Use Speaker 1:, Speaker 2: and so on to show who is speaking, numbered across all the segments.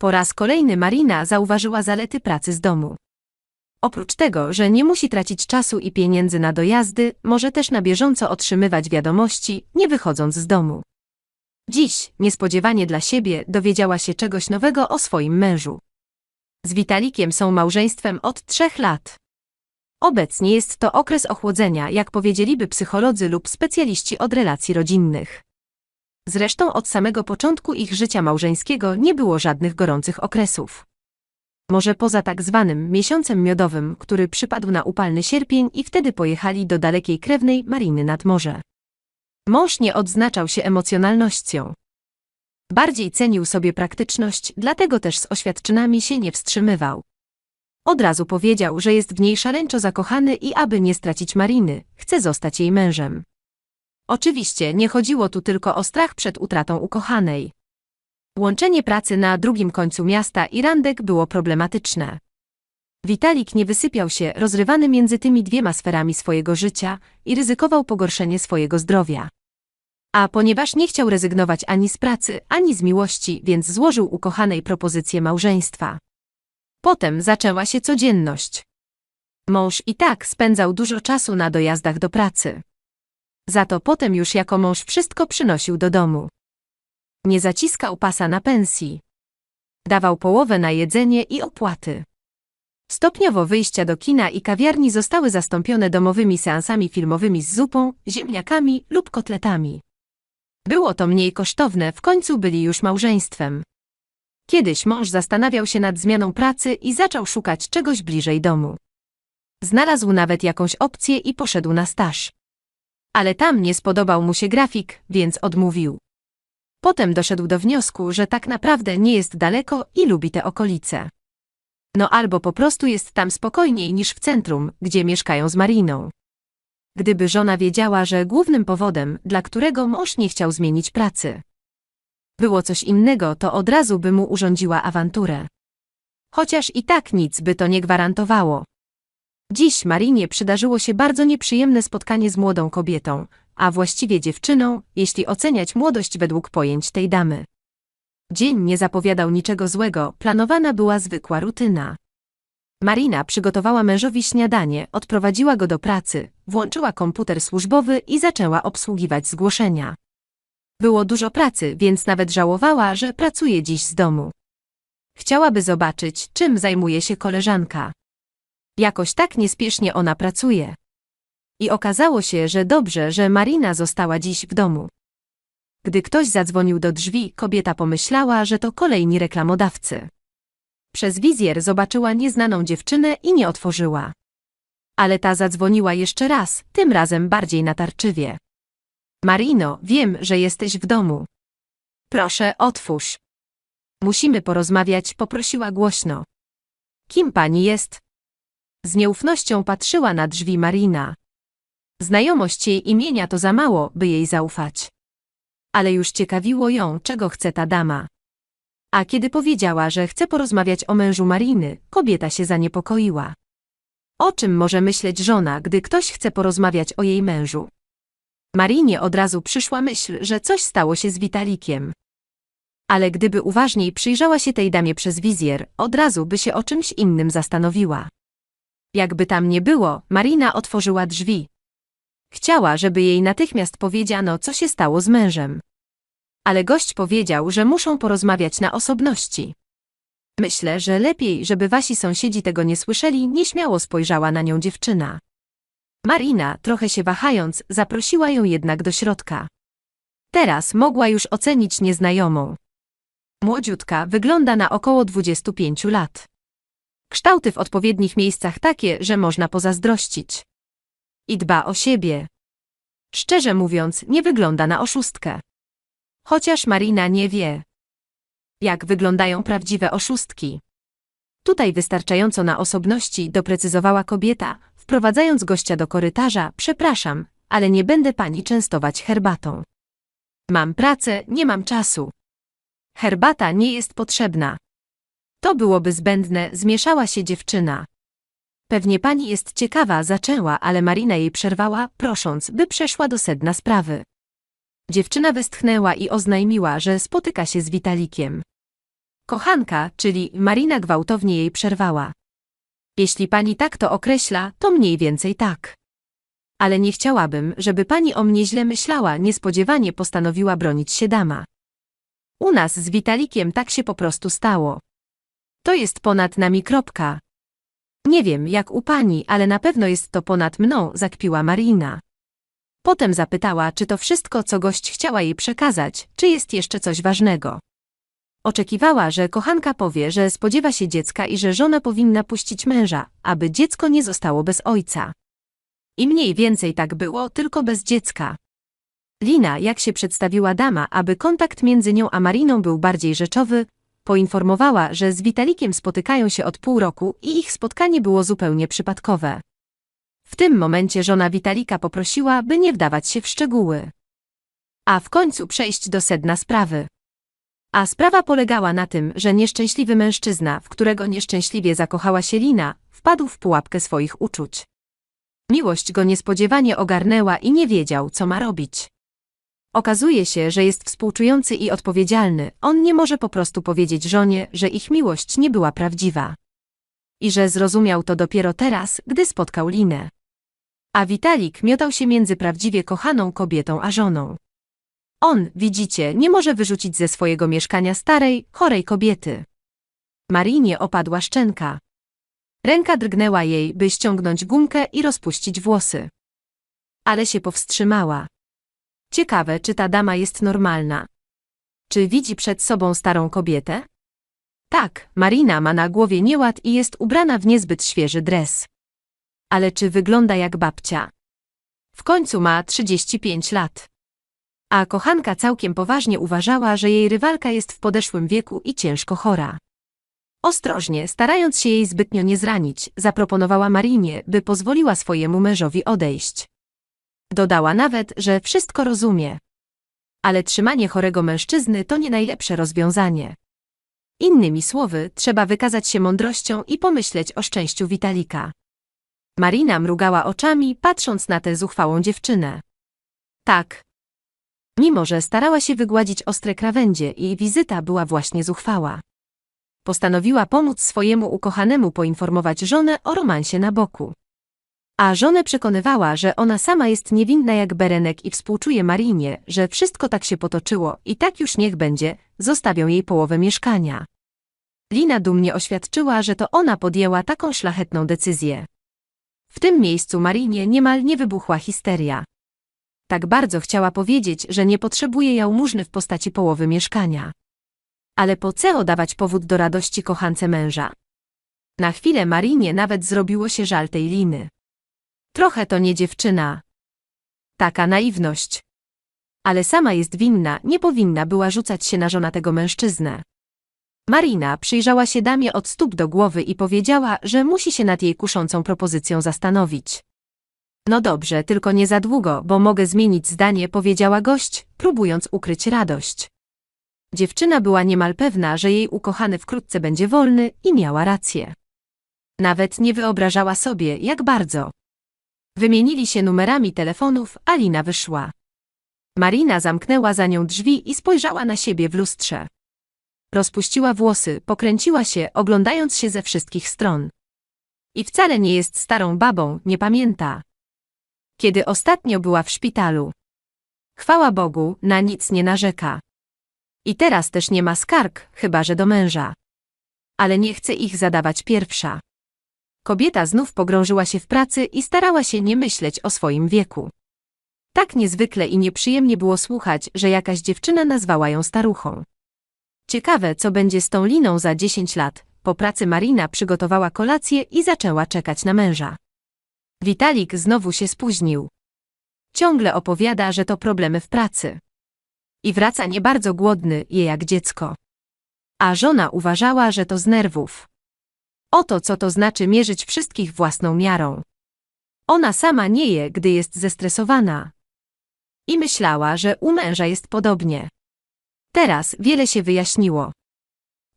Speaker 1: Po raz kolejny Marina zauważyła zalety pracy z domu. Oprócz tego, że nie musi tracić czasu i pieniędzy na dojazdy, może też na bieżąco otrzymywać wiadomości, nie wychodząc z domu. Dziś, niespodziewanie dla siebie, dowiedziała się czegoś nowego o swoim mężu. Z Witalikiem są małżeństwem od trzech lat. Obecnie jest to okres ochłodzenia, jak powiedzieliby psycholodzy lub specjaliści od relacji rodzinnych. Zresztą od samego początku ich życia małżeńskiego nie było żadnych gorących okresów. Może poza tak zwanym miesiącem miodowym, który przypadł na upalny sierpień i wtedy pojechali do dalekiej krewnej Mariny nad morze. Mąż nie odznaczał się emocjonalnością. Bardziej cenił sobie praktyczność, dlatego też z oświadczynami się nie wstrzymywał. Od razu powiedział, że jest w niej szaleńczo zakochany i aby nie stracić Mariny, chce zostać jej mężem. Oczywiście nie chodziło tu tylko o strach przed utratą ukochanej. Łączenie pracy na drugim końcu miasta i randek było problematyczne. Witalik nie wysypiał się, rozrywany między tymi dwiema sferami swojego życia i ryzykował pogorszenie swojego zdrowia. A ponieważ nie chciał rezygnować ani z pracy, ani z miłości, więc złożył ukochanej propozycję małżeństwa. Potem zaczęła się codzienność. Mąż i tak spędzał dużo czasu na dojazdach do pracy. Za to potem już jako mąż wszystko przynosił do domu. Nie zaciskał pasa na pensji. Dawał połowę na jedzenie i opłaty. Stopniowo wyjścia do kina i kawiarni zostały zastąpione domowymi seansami filmowymi z zupą, ziemniakami lub kotletami. Było to mniej kosztowne, w końcu byli już małżeństwem. Kiedyś mąż zastanawiał się nad zmianą pracy i zaczął szukać czegoś bliżej domu. Znalazł nawet jakąś opcję i poszedł na staż. Ale tam nie spodobał mu się grafik, więc odmówił. Potem doszedł do wniosku, że tak naprawdę nie jest daleko i lubi te okolice. No albo po prostu jest tam spokojniej niż w centrum, gdzie mieszkają z Mariną. Gdyby żona wiedziała, że głównym powodem, dla którego mąż nie chciał zmienić pracy, było coś innego, to od razu by mu urządziła awanturę. Chociaż i tak nic by to nie gwarantowało. Dziś Marinie przydarzyło się bardzo nieprzyjemne spotkanie z młodą kobietą, a właściwie dziewczyną, jeśli oceniać młodość według pojęć tej damy. Dzień nie zapowiadał niczego złego, planowana była zwykła rutyna. Marina przygotowała mężowi śniadanie, odprowadziła go do pracy, włączyła komputer służbowy i zaczęła obsługiwać zgłoszenia. Było dużo pracy, więc nawet żałowała, że pracuje dziś z domu. Chciałaby zobaczyć, czym zajmuje się koleżanka. Jakoś tak niespiesznie ona pracuje. I okazało się, że dobrze, że Marina została dziś w domu. Gdy ktoś zadzwonił do drzwi, kobieta pomyślała, że to kolejni reklamodawcy. Przez wizjer zobaczyła nieznaną dziewczynę i nie otworzyła. Ale ta zadzwoniła jeszcze raz, tym razem bardziej natarczywie. Marino, wiem, że jesteś w domu. Proszę, otwórz. Musimy porozmawiać, poprosiła głośno. Kim pani jest? Z nieufnością patrzyła na drzwi Marina. Znajomość jej imienia to za mało, by jej zaufać. Ale już ciekawiło ją, czego chce ta dama. A kiedy powiedziała, że chce porozmawiać o mężu Mariny, kobieta się zaniepokoiła. O czym może myśleć żona, gdy ktoś chce porozmawiać o jej mężu? Marinie od razu przyszła myśl, że coś stało się z Witalikiem. Ale gdyby uważniej przyjrzała się tej damie przez wizjer, od razu by się o czymś innym zastanowiła. Jakby tam nie było, Marina otworzyła drzwi. Chciała, żeby jej natychmiast powiedziano, co się stało z mężem. Ale gość powiedział, że muszą porozmawiać na osobności. Myślę, że lepiej, żeby wasi sąsiedzi tego nie słyszeli, nieśmiało spojrzała na nią dziewczyna. Marina, trochę się wahając, zaprosiła ją jednak do środka. Teraz mogła już ocenić nieznajomą. Młodziutka wygląda na około 25 lat. Kształty w odpowiednich miejscach takie, że można pozazdrościć. I dba o siebie. Szczerze mówiąc, nie wygląda na oszustkę. Chociaż Marina nie wie, jak wyglądają prawdziwe oszustki. Tutaj wystarczająco na osobności doprecyzowała kobieta, wprowadzając gościa do korytarza, przepraszam, ale nie będę pani częstować herbatą. Mam pracę, nie mam czasu. Herbata nie jest potrzebna. To byłoby zbędne, zmieszała się dziewczyna. Pewnie pani jest ciekawa, zaczęła, ale Marina jej przerwała, prosząc, by przeszła do sedna sprawy. Dziewczyna westchnęła i oznajmiła, że spotyka się z Witalikiem. Kochanka, czyli Marina gwałtownie jej przerwała. Jeśli pani tak to określa, to mniej więcej tak. Ale nie chciałabym, żeby pani o mnie źle myślała, niespodziewanie postanowiła bronić się dama. U nas z Witalikiem tak się po prostu stało. To jest ponad nami kropka. Nie wiem, jak u pani, ale na pewno jest to ponad mną, zakpiła Marina. Potem zapytała, czy to wszystko, co gość chciała jej przekazać, czy jest jeszcze coś ważnego. Oczekiwała, że kochanka powie, że spodziewa się dziecka i że żona powinna puścić męża, aby dziecko nie zostało bez ojca. I mniej więcej tak było, tylko bez dziecka. Lina, jak się przedstawiła dama, aby kontakt między nią a Mariną był bardziej rzeczowy, poinformowała, że z Witalikiem spotykają się od pół roku i ich spotkanie było zupełnie przypadkowe. W tym momencie żona Witalika poprosiła, by nie wdawać się w szczegóły. A w końcu przejść do sedna sprawy. A sprawa polegała na tym, że nieszczęśliwy mężczyzna, w którego nieszczęśliwie zakochała się Lina, wpadł w pułapkę swoich uczuć. Miłość go niespodziewanie ogarnęła i nie wiedział, co ma robić. Okazuje się, że jest współczujący i odpowiedzialny, on nie może po prostu powiedzieć żonie, że ich miłość nie była prawdziwa. I że zrozumiał to dopiero teraz, gdy spotkał Linę. A Witalik miotał się między prawdziwie kochaną kobietą a żoną. On, widzicie, nie może wyrzucić ze swojego mieszkania starej, chorej kobiety. Marinie opadła szczęka. Ręka drgnęła jej, by ściągnąć gumkę i rozpuścić włosy. Ale się powstrzymała. Ciekawe, czy ta dama jest normalna. Czy widzi przed sobą starą kobietę? Tak, Marina ma na głowie nieład i jest ubrana w niezbyt świeży dres. Ale czy wygląda jak babcia? W końcu ma 35 lat. A kochanka całkiem poważnie uważała, że jej rywalka jest w podeszłym wieku i ciężko chora. Ostrożnie, starając się jej zbytnio nie zranić, zaproponowała Marinie, by pozwoliła swojemu mężowi odejść. Dodała nawet, że wszystko rozumie. Ale trzymanie chorego mężczyzny to nie najlepsze rozwiązanie. Innymi słowy, trzeba wykazać się mądrością i pomyśleć o szczęściu Witalika. Marina mrugała oczami, patrząc na tę zuchwałą dziewczynę. Tak. Mimo, że starała się wygładzić ostre krawędzie i wizyta była właśnie zuchwała. Postanowiła pomóc swojemu ukochanemu poinformować żonę o romansie na boku. A żonę przekonywała, że ona sama jest niewinna jak berenek i współczuje Marinie, że wszystko tak się potoczyło i tak już niech będzie, zostawią jej połowę mieszkania. Lina dumnie oświadczyła, że to ona podjęła taką szlachetną decyzję. W tym miejscu Marinie niemal nie wybuchła histeria. Tak bardzo chciała powiedzieć, że nie potrzebuje jałmużny w postaci połowy mieszkania. Ale po co dawać powód do radości kochance męża? Na chwilę Marinie nawet zrobiło się żal tej liny. Trochę to nie dziewczyna. Taka naiwność. Ale sama jest winna, nie powinna była rzucać się na żonatego mężczyznę. Marina przyjrzała się damie od stóp do głowy i powiedziała, że musi się nad jej kuszącą propozycją zastanowić. No dobrze, tylko nie za długo, bo mogę zmienić zdanie, powiedziała gość, próbując ukryć radość. Dziewczyna była niemal pewna, że jej ukochany wkrótce będzie wolny i miała rację. Nawet nie wyobrażała sobie, jak bardzo. Wymienili się numerami telefonów, a Lina wyszła. Marina zamknęła za nią drzwi i spojrzała na siebie w lustrze. Rozpuściła włosy, pokręciła się, oglądając się ze wszystkich stron. I wcale nie jest starą babą, nie pamięta. Kiedy ostatnio była w szpitalu. Chwała Bogu, na nic nie narzeka. I teraz też nie ma skarg, chyba że do męża. Ale nie chce ich zadawać pierwsza. Kobieta znów pogrążyła się w pracy i starała się nie myśleć o swoim wieku. Tak niezwykle i nieprzyjemnie było słuchać, że jakaś dziewczyna nazwała ją staruchą. Ciekawe, co będzie z tą liną za 10 lat. Po pracy Marina przygotowała kolację i zaczęła czekać na męża. Witalik znowu się spóźnił. Ciągle opowiada, że to problemy w pracy. I wraca nie bardzo głodny, je jak dziecko. A żona uważała, że to z nerwów. Oto co to znaczy mierzyć wszystkich własną miarą. Ona sama nie je, gdy jest zestresowana. I myślała, że u męża jest podobnie. Teraz wiele się wyjaśniło.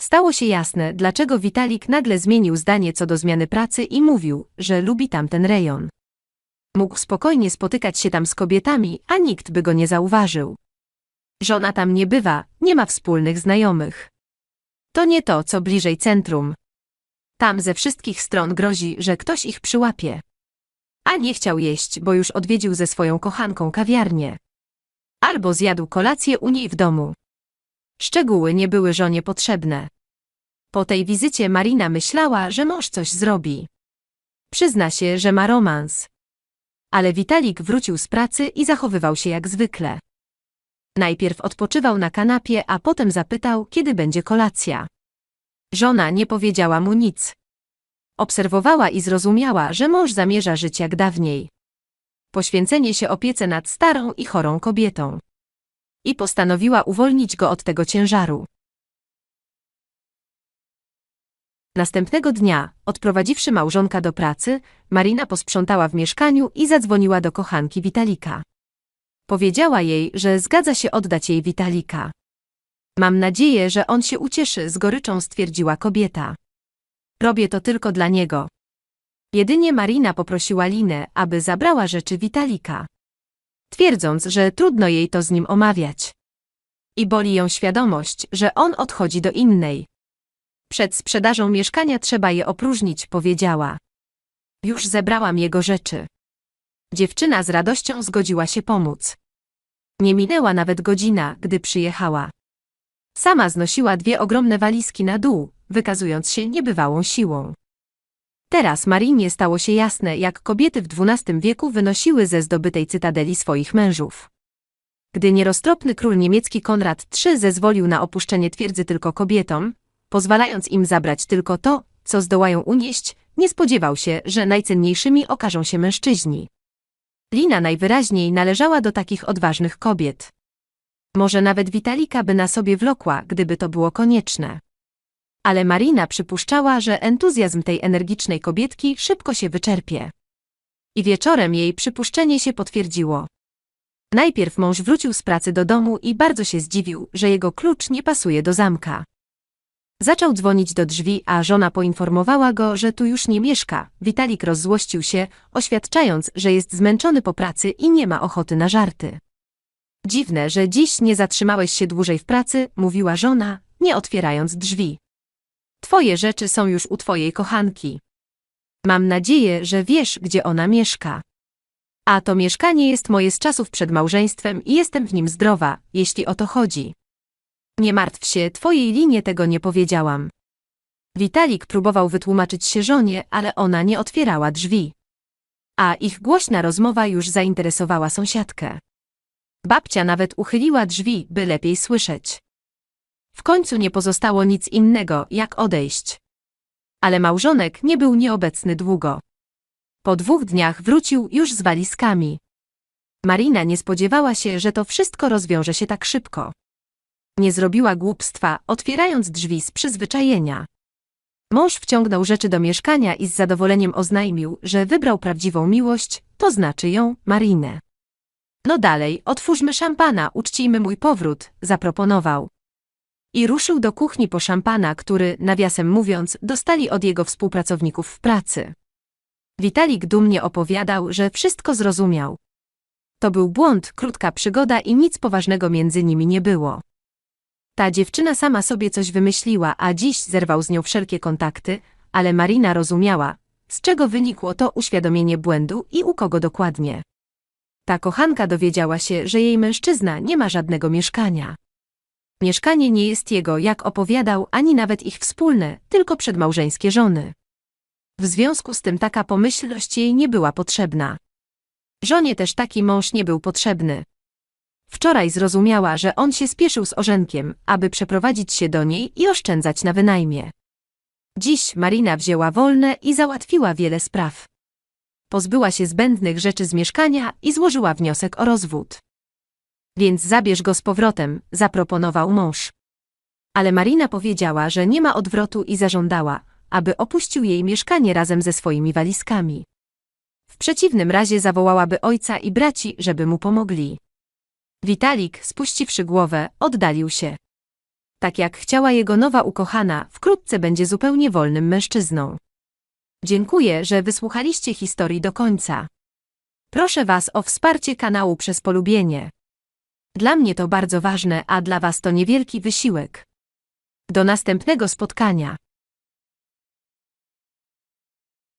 Speaker 1: Stało się jasne, dlaczego Witalik nagle zmienił zdanie co do zmiany pracy i mówił, że lubi tamten rejon. Mógł spokojnie spotykać się tam z kobietami, a nikt by go nie zauważył. Żona tam nie bywa, nie ma wspólnych znajomych. To nie to, co bliżej centrum. Tam ze wszystkich stron grozi, że ktoś ich przyłapie. A nie chciał jeść, bo już odwiedził ze swoją kochanką kawiarnię. Albo zjadł kolację u niej w domu. Szczegóły nie były żonie potrzebne. Po tej wizycie Marina myślała, że mąż coś zrobi. Przyzna się, że ma romans. Ale Witalik wrócił z pracy i zachowywał się jak zwykle. Najpierw odpoczywał na kanapie, a potem zapytał, kiedy będzie kolacja. Żona nie powiedziała mu nic. Obserwowała i zrozumiała, że mąż zamierza żyć jak dawniej. Poświęcenie się opiece nad starą i chorą kobietą. I postanowiła uwolnić go od tego ciężaru. Następnego dnia, odprowadziwszy małżonka do pracy, Marina posprzątała w mieszkaniu i zadzwoniła do kochanki Witalika. Powiedziała jej, że zgadza się oddać jej Witalika. Mam nadzieję, że on się ucieszy, z goryczą stwierdziła kobieta. Robię to tylko dla niego. Jedynie Marina poprosiła Linę, aby zabrała rzeczy Witalika. Twierdząc, że trudno jej to z nim omawiać. I boli ją świadomość, że on odchodzi do innej. Przed sprzedażą mieszkania trzeba je opróżnić, powiedziała. Już zebrałam jego rzeczy. Dziewczyna z radością zgodziła się pomóc. Nie minęła nawet godzina, gdy przyjechała. Sama znosiła dwie ogromne walizki na dół, wykazując się niebywałą siłą. Teraz Marinie stało się jasne, jak kobiety w XII wieku wynosiły ze zdobytej cytadeli swoich mężów. Gdy nieroztropny król niemiecki Konrad III zezwolił na opuszczenie twierdzy tylko kobietom, pozwalając im zabrać tylko to, co zdołają unieść, nie spodziewał się, że najcenniejszymi okażą się mężczyźni. Lina najwyraźniej należała do takich odważnych kobiet. Może nawet Witalika by na sobie wlokła, gdyby to było konieczne. Ale Marina przypuszczała, że entuzjazm tej energicznej kobietki szybko się wyczerpie. I wieczorem jej przypuszczenie się potwierdziło. Najpierw mąż wrócił z pracy do domu i bardzo się zdziwił, że jego klucz nie pasuje do zamka. Zaczął dzwonić do drzwi, a żona poinformowała go, że tu już nie mieszka. Witalik rozzłościł się, oświadczając, że jest zmęczony po pracy i nie ma ochoty na żarty. Dziwne, że dziś nie zatrzymałeś się dłużej w pracy, mówiła żona, nie otwierając drzwi. Twoje rzeczy są już u twojej kochanki. Mam nadzieję, że wiesz, gdzie ona mieszka. A to mieszkanie jest moje z czasów przed małżeństwem i jestem w nim zdrowa, jeśli o to chodzi. Nie martw się, twojej linie tego nie powiedziałam. Witalik próbował wytłumaczyć się żonie, ale ona nie otwierała drzwi. A ich głośna rozmowa już zainteresowała sąsiadkę. Babcia nawet uchyliła drzwi, by lepiej słyszeć. W końcu nie pozostało nic innego, jak odejść. Ale małżonek nie był nieobecny długo. Po dwóch dniach wrócił już z walizkami. Marina nie spodziewała się, że to wszystko rozwiąże się tak szybko. Nie zrobiła głupstwa, otwierając drzwi z przyzwyczajenia. Mąż wciągnął rzeczy do mieszkania i z zadowoleniem oznajmił, że wybrał prawdziwą miłość, to znaczy ją, Marinę. No dalej, otwórzmy szampana, uczcijmy mój powrót, zaproponował. I ruszył do kuchni po szampana, który, nawiasem mówiąc, dostali od jego współpracowników w pracy. Witalik dumnie opowiadał, że wszystko zrozumiał. To był błąd, krótka przygoda i nic poważnego między nimi nie było. Ta dziewczyna sama sobie coś wymyśliła, a dziś zerwał z nią wszelkie kontakty, ale Marina rozumiała, z czego wynikło to uświadomienie błędu i u kogo dokładnie. Ta kochanka dowiedziała się, że jej mężczyzna nie ma żadnego mieszkania. Mieszkanie nie jest jego, jak opowiadał, ani nawet ich wspólne, tylko przedmałżeńskie żony. W związku z tym taka pomyślność jej nie była potrzebna. Żonie też taki mąż nie był potrzebny. Wczoraj zrozumiała, że on się spieszył z orzenkiem, aby przeprowadzić się do niej i oszczędzać na wynajmie. Dziś Marina wzięła wolne i załatwiła wiele spraw. Pozbyła się zbędnych rzeczy z mieszkania i złożyła wniosek o rozwód. Więc zabierz go z powrotem, zaproponował mąż. Ale Marina powiedziała, że nie ma odwrotu i zażądała, aby opuścił jej mieszkanie razem ze swoimi walizkami. W przeciwnym razie zawołałaby ojca i braci, żeby mu pomogli. Witalik, spuściwszy głowę, oddalił się. Tak jak chciała jego nowa ukochana, wkrótce będzie zupełnie wolnym mężczyzną. Dziękuję, że wysłuchaliście historii do końca. Proszę Was o wsparcie kanału przez polubienie. Dla mnie to bardzo ważne, a dla Was to niewielki wysiłek. Do następnego spotkania.